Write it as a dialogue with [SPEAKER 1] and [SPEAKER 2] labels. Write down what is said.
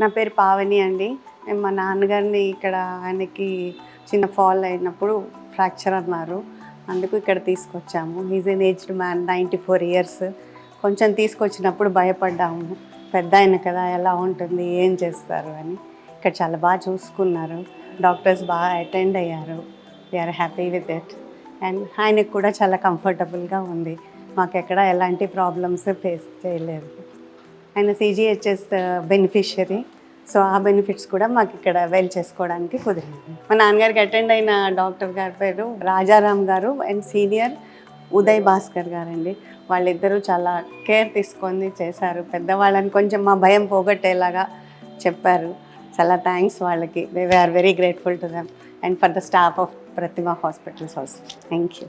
[SPEAKER 1] నా పేరు పావని అండి. మా నాన్నగారిని ఇక్కడ ఆయనకి చిన్న ఫాల్ అయినప్పుడు ఫ్రాక్చర్ అన్నారు. అందుకు ఇక్కడ తీసుకొచ్చాము. Is an aged man ninety four years కొంచెం తీసుకొచ్చినప్పుడు భయపడ్డాము. పెద్ద ఆయన కదా ఎలా ఉంటుంది ఏం చేస్తారు అని. ఇక్కడ చాలా బాగా చూసుకున్నారు. డాక్టర్స్ బాగా అటెండ్ అయ్యారు. We are happy with it and ఆయనకు కూడా చాలా కంఫర్టబుల్గా ఉంది. మాకు ఎక్కడ ఎలాంటి ప్రాబ్లమ్స్ ఫేస్ చేయలేదు. ఆయన సిజిహెచ్ఎస్ బెనిఫిషియరీ సో ఆ బెనిఫిట్స్ కూడా మాకు ఇక్కడ వెల్ చేసుకోవడానికి కుదిరింది. మా నాన్నగారికి అటెండ్ అయిన డాక్టర్ గారి పేరు రాజారాం గారు అండ్ సీనియర్ ఉదయ్ భాస్కర్ గారండి. వాళ్ళిద్దరూ చాలా కేర్ తీసుకొని చేశారు. పెద్దవాళ్ళని కొంచెం మా భయం పోగొట్టేలాగా చెప్పారు. చాలా థ్యాంక్స్ వాళ్ళకి. They are very grateful to them and for the staff of Pratima hospitals also thank you